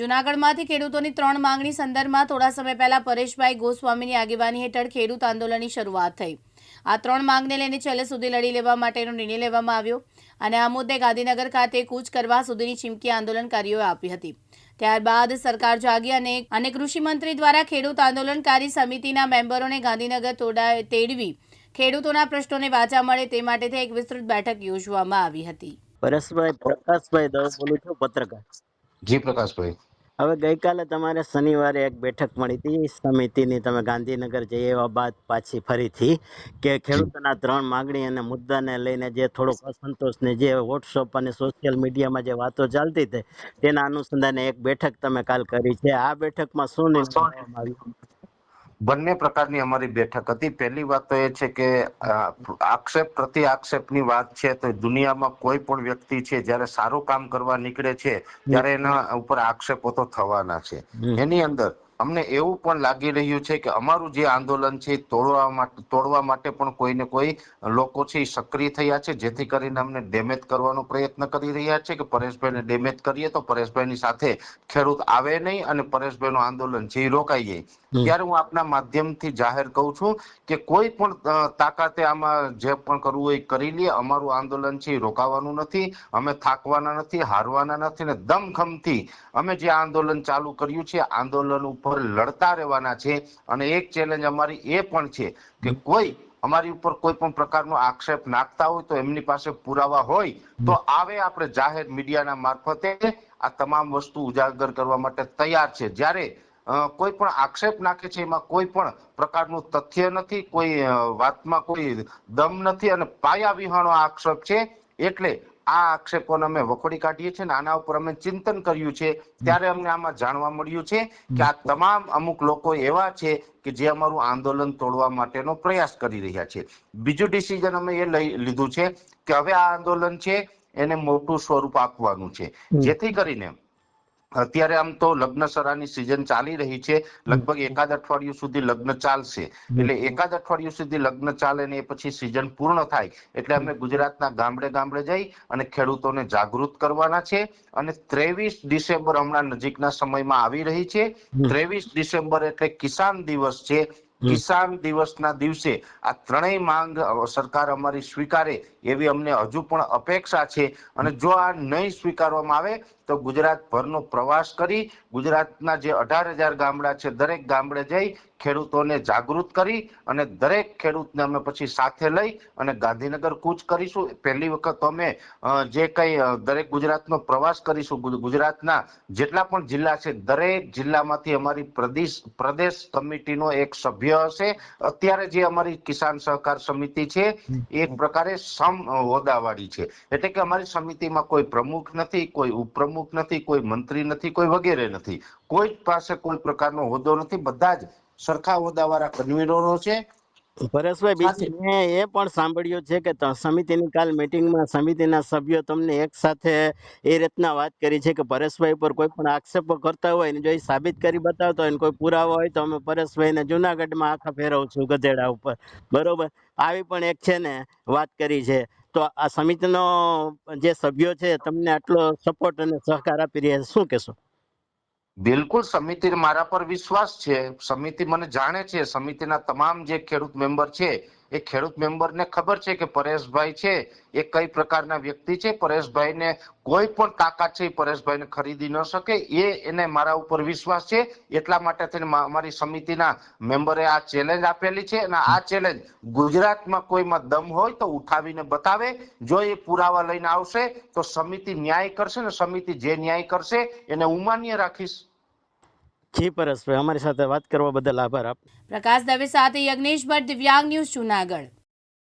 જૂનાગઢમાંથી ખેડૂતોની ત્રણ માંગણી સંદર્ભમાં થોડા સમય પહેલા પરેશભાઈ ગોસ્વામીની આગેવાની હેઠળ ખેડૂત આંદોલનની શરૂઆત થઈ. આ ત્રણ માંગને લઈને છેલ્લે સુધી લડી લેવા માટેનો નિર્ણય લેવામાં આવ્યો અને આ મુદ્દે ગાંધીનગર ખાતે કૂચ કરવા સુધીની ચીમકી આંદોલનકારીઓએ આપી હતી. ત્યારબાદ સરકાર જાગી અને અને કૃષિમંત્રી દ્વારા ખેડૂત આંદોલનકારી સમિતિના મેમ્બરોને ગાંધીનગર તોડા તેડવી ખેડૂતોના પ્રશ્નોને વાચા મળે તે માટે એક વિસ્તૃત બેઠક યોજવામાં આવી હતી. પરેશભાઈ, પ્રકાશભાઈ દવ બોલું છું, પત્રકાર. જી પ્રકાશભાઈ. હવે ગઈકાલે તમારે શનિવારે એક બેઠક મળી હતી. સમિતિની તમે ગાંધીનગર જઈ એવા બાદ પાછી ફરીથી કે ખેડૂતોના ત્રણ માગણી અને મુદ્દાને લઈને જે થોડોક અસંતોષ ને જે વોટ્સઅપ અને સોશિયલ મીડિયામાં જે વાતો ચાલતી હતી તેના અનુસંધાને એક બેઠક તમે કાલ કરી છે. આ બેઠકમાં શું નિર્ણય બંને પ્રકારની અમારી બેઠક હતી. પહેલી વાત તો એ છે કે આક્ષેપ પ્રતિ આક્ષેપની વાત છે તો દુનિયામાં કોઈ પણ વ્યક્તિ છે જ્યારે સારું કામ કરવા નીકળે છે ત્યારે એના ઉપર આક્ષેપો તો થવાના છે. એની અંદર અમને એવું પણ લાગી રહ્યું છે કે અમારું જે આંદોલન છે તોડવા માટે તોડવા માટે પણ કોઈને કોઈ લોકો છે સક્રિય થયા છે. જેથી કરીને અમને ડેમેજ કરવાનો પ્રયત્ન કરી રહ્યા છે કે પરેશભાઈને ડેમેજ કરીએ તો પરેશભાઈની સાથે ખેડૂત આવે નહીં અને પરેશભાઈનું આંદોલન છે એ રોકાઈ જાય ત્યારે હું આપના માધ્યમથી જાહેર કહું છું કે કોઈ પણ તાકાતે આમાં જે પણ કરવું હોય કરી લે. અમારું આંદોલન છે એ રોકાવાનું નથી. અમે થાકવાના નથી હારવાના નથી ને દમખમથી અમે જે આંદોલન ચાલુ કર્યું છે આંદોલન ઉપર લડતા રહેવાના છે. અને એક ચેલેન્જ અમારી એ પણ છે કે કોઈ અમારી ઉપર કોઈ પણ પ્રકારનો આક્ષેપ નાખતા હોય તો એમની પાસે પુરાવા હોય તો આવે આપણે જાહેર મીડિયાના મારફતે આ તમામ વસ્તુ ઉજાગર કરવા માટે તૈયાર છે. જ્યારે કોઈ પણ આક્ષેપ નાખે છે એમાં કોઈ પણ પ્રકારનું તથ્ય નથી કોઈ વાતમાં કોઈ દમ નથી અને પાયા વિહાણો આક્ષેપ છે. એટલે આ આક્ષેપોને અમે વખોડી કાઢીએ છીએ અને આના ઉપર અમે ચિંતન કર્યું છે. ત્યારે અમને આમાં જાણવા મળ્યું છે કે આ તમામ અમુક લોકો એવા છે કે જે અમારું આંદોલન તોડવા માટેનો પ્રયાસ કરી રહ્યા છે. બીજું ડિસિઝન અમે એ લઈ લીધું છે કે હવે આ આંદોલન છે એને મોટું સ્વરૂપ આપવાનું છે. જેથી કરીને અત્યારે આમ તો લગ્નસરાની સિઝન ચાલી રહી છે. લગભગ એકાદ અઠવાડિયું સુધી લગ્ન ચાલશે. એટલે એકાદ અઠવાડિયું સુધી લગ્ન ચાલે ને એ પછી સિઝન પૂર્ણ થાય એટલે અમે ગુજરાતના ગામડે ગામડે જઈ અને ખેડૂતોને જાગૃત કરવાના છે અને ત્રેવીસ ડિસેમ્બર હમણાં નજીકના સમયમાં આવી રહી છે. ત્રેવીસ ડિસેમ્બર એટલે કિસાન દિવસ છે. કિસાન દિવસના દિવસે આ ત્રણેય માંગ સરકાર અમારી સ્વીકારે એવી અમને હજુ પણ અપેક્ષા છે. અને જો આ નહીં સ્વીકારવામાં આવે તો ગુજરાત ભરનો પ્રવાસ કરી ગુજરાતના જે અઢાર હજાર ગામડા છે દરેક ગામડે જઈ ખેડૂતોને જાગૃત કરી અને દરેક ખેડૂતને અમે પછી સાથે લઈ અને ગાંધીનગર કૂચ કરીશું. પહેલી વખત અમે જે કંઈ દરેક ગુજરાતનો પ્રવાસ કરીશું ગુજરાતના જેટલા પણ જિલ્લા છે, દરેક જિલ્લામાંથી અમારી પ્રદેશ પ્રદેશ કમિટીનો એક સભ્ય હશે. અત્યારે જે અમારી કિસાન સહકાર સમિતિ છે એક પ્રકારે સમ હોદાવાળી છે. એટલે કે અમારી સમિતિમાં કોઈ પ્રમુખ નથી, કોઈ ઉપપ્રમુખ નથી, કોઈ મંત્રી નથી, કોઈ વગેરે નથી. કોઈ પાસે કોઈ પ્રકારનો હોદ્દો નથી. બધા જ સરખા હોદ્દાવાળા કન્વીનરો છે. પરેશભાઈ બીજું મેં એ પણ સાંભળ્યું છે કે સમિતિની કાલ મિટિંગમાં સમિતિના સભ્યો તમને એક સાથે એ રીતના વાત કરી છે કે પરેશભાઈ પર કોઈ પણ આક્ષેપો કરતા હોય ને જો એ સાબિત કરી બતાવતા હોય ને કોઈ પુરાવો હોય તો અમે પરેશભાઈને જુનાગઢમાં આખા ફેરવશું ગધેડા ઉપર. બરોબર? આવી પણ એક છે ને વાત કરી છે. તો આ સમિતિનો જે સભ્યો છે તમને આટલો સપોર્ટ અને સહકાર આપી રહ્યા છે. શું કહેશો? બિલકુલ સમિતિ મારા પર વિશ્વાસ છે. સમિતિ મને જાણે છે. સમિતિના તમામ જે ખેડૂત મેમ્બર છે એ ખેડૂત મેમ્બરને ખબર છે કે પરેશભાઈ છે, એ કઈ પ્રકારના વ્યક્તિ છે, પરેશભાઈને કોઈ પણ તાકાત છે, એ પરેશભાઈને ખરીદી ન શકે, એ એને મારા ઉપર વિશ્વાસ છે, એટલા માટે થઈને અમારી સમિતિના મેમ્બરે આ ચેલેન્જ આપેલી છે અને આ ચેલેન્જ ગુજરાતમાં કોઈમાં દમ હોય તો ઉઠાવીને બતાવે, જો એ પુરાવા લઈને આવશે તો સમિતિ ન્યાય કરશે ને સમિતિ જે ન્યાય કરશે એને હું માન્ય રાખીશ. જી પરેશભાઈ અમારી સાથે વાત કરવા બદલ આભાર આપ. પ્રકાશ દવે સાથે યજ્ઞેશ ભટ્ટ દિવ્યાંગ ન્યૂઝ, જૂનાગઢ.